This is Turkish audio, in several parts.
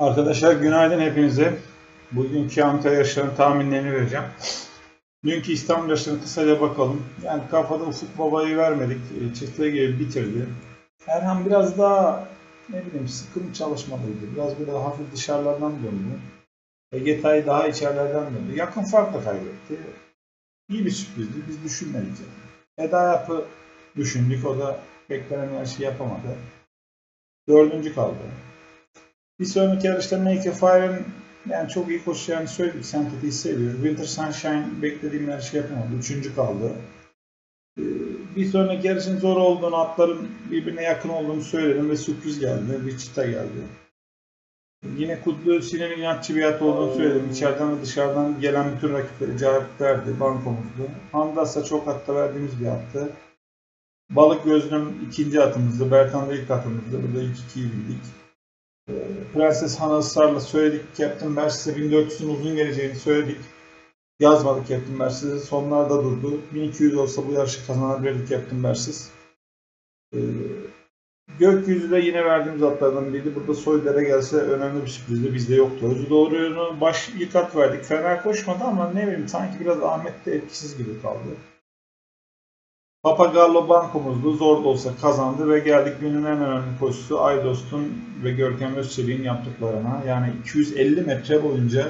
Arkadaşlar günaydın hepinize. Bugünkü Ankara yarışlarının tahminlerini vereceğim. Dünkü İstanbul yarışlarına kısaca bakalım. Yani kafada Ufuk Baba'yı vermedik. E, Çıktığı gibi bitirdi. Erhan biraz daha ne bileyim sıkı mı çalışmalıydı. Biraz böyle hafif dışarılardan döndü. Ege Tay daha içerilerden döndü. Yakın farkla kaybetti. İyi bir sürprizdi. Biz düşünmedik. Eda Yapı düşündük. O da beklenen her şeyi yapamadı. Dördüncü kaldı. Bir sonraki yarışta Make Fire'ın yani çok iyi koşacağını söyledik. Sempati hissediyor. Winter Sunshine beklediğim yarışı yapamadı. Üçüncü kaldı. Ee, Bir sonraki yarışın zor olduğunu, atların birbirine yakın olduğunu söyledim ve sürpriz geldi. Bir çıta geldi. Yine Kutlu Sinir'in inatçı bir at olduğunu söyledim. İçeriden ve dışarıdan gelen bütün rakipleri cevap verdi. Bankomuzdu. Handas'a çok hatta verdiğimiz bir attı. Balık Gözlüm ikinci atımızdı. Bertan da ilk atımızdı. Burada ilk ikiyi bildik. Prenses Han ısrarla söyledik. Captain Mercedes'e 1400'ün uzun geleceğini söyledik. Yazmadık Captain Mercedes'i. Sonlarda durdu. 1200 olsa bu yarışı kazanabilirdi Captain Mercedes. Ee, gökyüzü de yine verdiğimiz atlardan biriydi. Burada Soyder'e gelse önemli bir sürprizdi. Bizde yoktu. Özü doğru baş ilk at verdik. Fena koşmadı ama ne bileyim sanki biraz Ahmet de etkisiz gibi kaldı. Papagallo bankomuzdu. Zor da olsa kazandı ve geldik günün en önemli koşusu Aydos'un ve Görkem Özçelik'in yaptıklarına. Yani 250 metre boyunca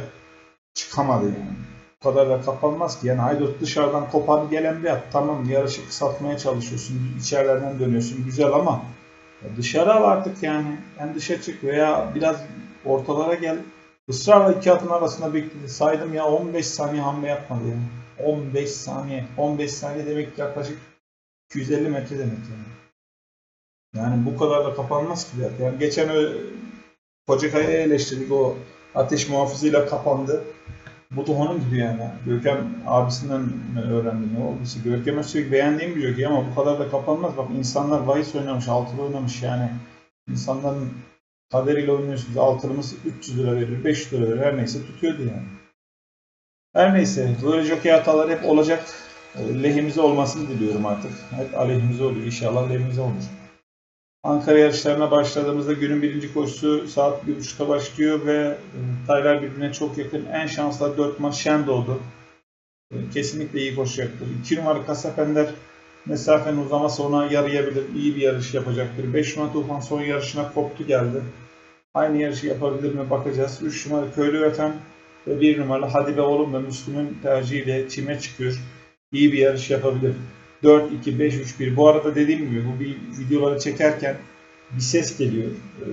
çıkamadı yani. Bu kadar da kapanmaz ki. Yani Aydos dışarıdan kopan gelen bir at. Tamam yarışı kısaltmaya çalışıyorsun. içerilerden dönüyorsun. Güzel ama dışarı al artık yani. En dışa çık veya biraz ortalara gel. Israrla iki atın arasında bekledi. Saydım ya 15 saniye hamle yapmadı yani. 15 saniye. 15 saniye demek yaklaşık 250 metre demek yani. Yani bu kadar da kapanmaz ki zaten. Yani geçen ö Kocakaya'yı eleştirdik o ateş muhafızıyla kapandı. Bu da onun gibi yani. Görkem abisinden öğrendi ne oldu? İşte Görkem Özçelik beğendiğim bir jockey ama bu kadar da kapanmaz. Bak insanlar bahis oynamış, altılı oynamış yani. İnsanların kaderiyle oynuyorsunuz. Altılımız 300 lira verir, 500 lira verir. Her neyse tutuyordu yani. Her neyse böyle jockey hataları hep olacak lehimize olmasını diliyorum artık. Hep aleyhimize oluyor. İnşallah lehimize olur. Ankara yarışlarına başladığımızda günün birinci koşusu saat 1.30'da başlıyor ve e, taylar birbirine çok yakın. En şanslı 4 maç Şen doğdu. E, Kesinlikle iyi koşacaktır. 2 numara Kasapender mesafenin uzaması ona yarayabilir. İyi bir yarış yapacaktır. 5 numara Tufan son yarışına koptu geldi. Aynı yarışı yapabilir mi bakacağız. 3 numara Köylü Vatan ve 1 numaralı Hadibe Oğlum ve Müslüm'ün tercihiyle çime çıkıyor iyi bir yarış yapabilir. 4, 2, 5, 3, 1. Bu arada dediğim gibi bu bir videoları çekerken bir ses geliyor. E,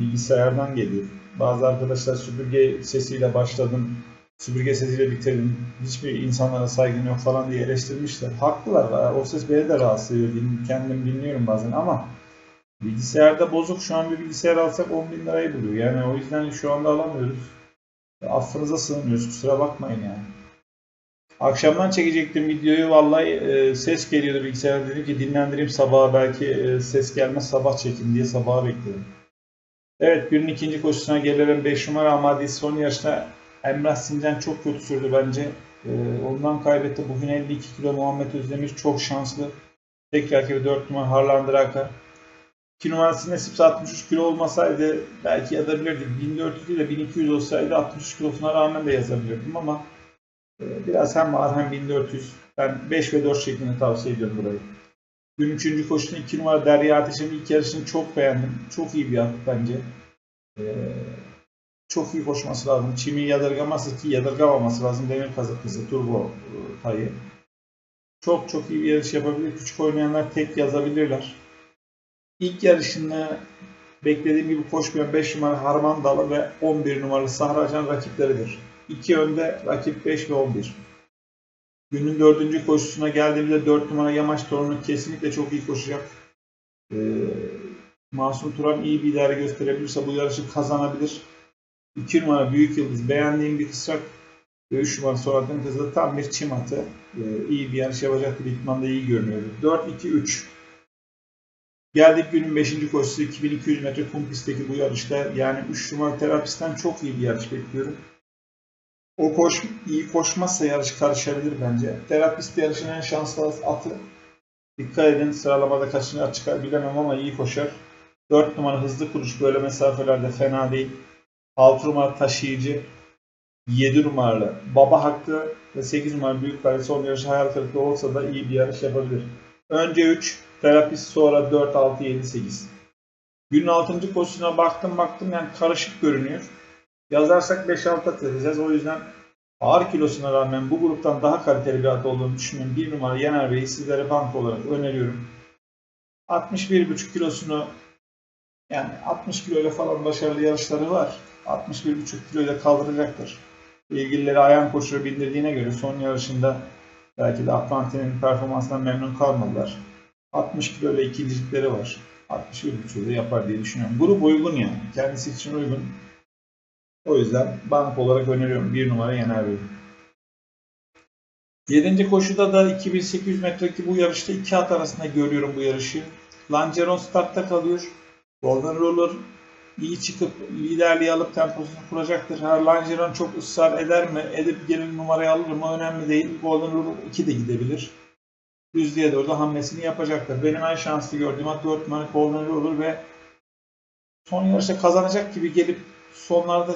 bilgisayardan geliyor. Bazı arkadaşlar süpürge sesiyle başladım, süpürge sesiyle bitirdim. Hiçbir insanlara saygın yok falan diye eleştirmişler. Haklılar. O ses beni de rahatsız ediyor. Kendim dinliyorum bazen ama bilgisayarda bozuk. Şu an bir bilgisayar alsak 10 bin lirayı buluyor. Yani o yüzden şu anda alamıyoruz. Affınıza sığınıyoruz. Kusura bakmayın yani. Akşamdan çekecektim videoyu. Vallahi e, ses geliyordu bilgisayarda. Dedim ki dinlendireyim sabaha belki e, ses gelmez sabah çekin diye sabaha bekledim. Evet günün ikinci koşusuna gelelim. 5 numara Amadi son yarışta Emrah Sincan çok kötü sürdü bence. E, ondan kaybetti. Bugün 52 kilo Muhammed Özdemir çok şanslı. Tek rakibi 4 numara Harlan Draka. 2 numarası Nesip 63 kilo olmasaydı belki yazabilirdik. 1400 değil de 1200 olsaydı 63 kilosuna rağmen de yazabilirdim ama Biraz hem ağır hem 1400. Ben 5 ve 4 şeklinde tavsiye ediyorum burayı. Gün 3. koşusunu 2 numara Derya Ateş'in ilk yarışını çok beğendim. Çok iyi bir at bence. Ee, çok iyi koşması lazım. Çimi yadırgaması ki yadırgamaması lazım. Demir kazaklısı turbo e, tayı. Çok çok iyi bir yarış yapabilir. Küçük oynayanlar tek yazabilirler. İlk yarışını beklediğim gibi koşmayan 5 numara Harman Dalı ve 11 numaralı Sahracan rakipleridir. 2 önde rakip 5 ve 11. Günün dördüncü koşusuna geldiğimizde 4 numara Yamaç Torunu kesinlikle çok iyi koşacak. Ee, Masum Turan iyi bir idare gösterebilirse bu yarışı kazanabilir. 2 numara Büyük Yıldız beğendiğim bir kısrak. Ve 3 numara Sonat'ın kızı tam bir çim atı. Ee, iyi bir yarış yapacaktır. İtman'da iyi görünüyor. 4-2-3. Geldik günün 5. koşusu 2200 metre kum pistteki bu yarışta. Yani 3 numara terapisten çok iyi bir yarış bekliyorum. O koş, iyi koşmazsa yarış karışabilir bence. Terapist yarışın en şanslı atı. Dikkat edin sıralamada kaçıncı at çıkar bilemem ama iyi koşar. 4 numara hızlı kuruş böyle mesafelerde fena değil. 6 numara taşıyıcı, 7 numaralı baba hakkı ve 8 numaralı büyük kale son yarışı hayal kırıklığı olsa da iyi bir yarış yapabilir. Önce 3, terapist sonra 4, 6, 7, 8. Günün 6. koşusuna baktım baktım yani karışık görünüyor. Yazarsak 5-6 at edeceğiz. O yüzden ağır kilosuna rağmen bu gruptan daha kaliteli bir at olduğunu düşünüyorum. 1 numara Yener Bey'i sizlere bank olarak öneriyorum. 61,5 kilosunu yani 60 kiloyla falan başarılı yarışları var. 61,5 kiloyla kaldıracaktır. İlgilileri ayağın koşuya bindirdiğine göre son yarışında belki de Atlantin'in performansından memnun kalmadılar. 60 kilo ile ikincilikleri var. 61,5'da yapar diye düşünüyorum. Grup uygun yani. Kendisi için uygun. O yüzden bank olarak öneriyorum. Bir numara Yener Bey. 7. koşuda da 2800 metreki bu yarışta iki at arasında görüyorum bu yarışı. Langeron startta kalıyor. Golden Roller iyi çıkıp liderliği alıp temposunu kuracaktır. Her Langeron çok ısrar eder mi? Edip gelin numarayı alır mı? Önemli değil. Golden Roller 2 de gidebilir. Düzlüğe doğru da hamlesini yapacaktır. Benim en şanslı gördüğüm at 4 numara Golden Roller ve son yarışta kazanacak gibi gelip sonlarda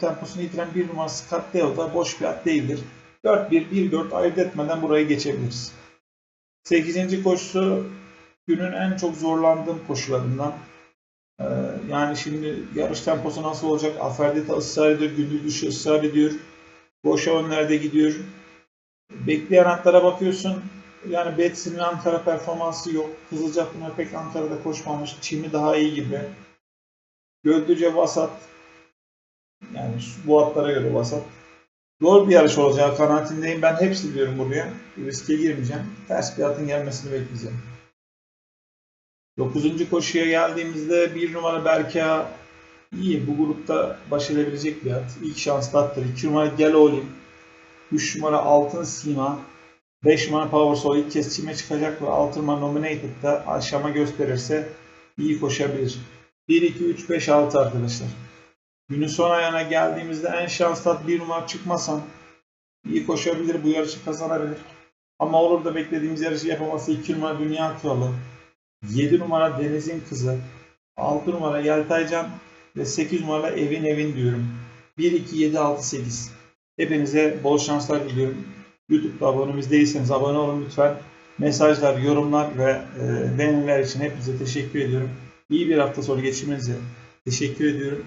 temposunu yitiren bir numara Scott Dale da boş bir at değildir. 4-1, 1-4 ayırt etmeden burayı geçebiliriz. 8. koşusu günün en çok zorlandığım koşularından. Ee, yani şimdi yarış temposu nasıl olacak? Aferdita ısrar ediyor, gündüz dışı ısrar ediyor. Boşa önlerde gidiyor. Bekleyen atlara bakıyorsun. Yani Betsy'nin Ankara performansı yok. Kızılcaklı'na pek Ankara'da koşmamış. Çimi daha iyi gibi. Göldüce vasat. Yani bu atlara göre vasat. Zor bir yarış olacağı kanaatindeyim. Ben hepsi diyorum buraya. Riske girmeyeceğim. Ters bir atın gelmesini bekleyeceğim. 9. koşuya geldiğimizde bir numara Berka iyi. Bu grupta baş edebilecek bir at. İlk şanslı attır. 2 numara Gel Olim. 3 numara Altın Sima. 5 numara Power Soul ilk kez çime çıkacak ve 6 numara Nominated'da aşama gösterirse iyi koşabilir. 1, 2, 3, 5, 6 arkadaşlar. Günün son ayağına geldiğimizde en şanslı at 1 numara çıkmasan iyi koşabilir, bu yarışı kazanabilir. Ama olur da beklediğimiz yarışı yapamazsa 2 numara Dünya Kralı, 7 numara Deniz'in Kızı, 6 numara Yeltaycan ve 8 numara Evin Evin diyorum. 1, 2, 7, 6, 8. Hepinize bol şanslar diliyorum. YouTube'da abonemiz değilseniz abone olun lütfen. Mesajlar, yorumlar ve e, beğeniler için hepinize teşekkür ediyorum. İyi bir hafta sonu geçirmenize teşekkür ediyorum.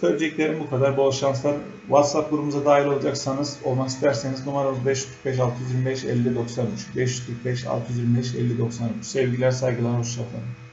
Söyleyeceklerim bu kadar. Bol şanslar. WhatsApp grubumuza dahil olacaksanız, olmak isterseniz numaramız 545 625 50 93. 545 625 50 93. Sevgiler, saygılar, hoşçakalın.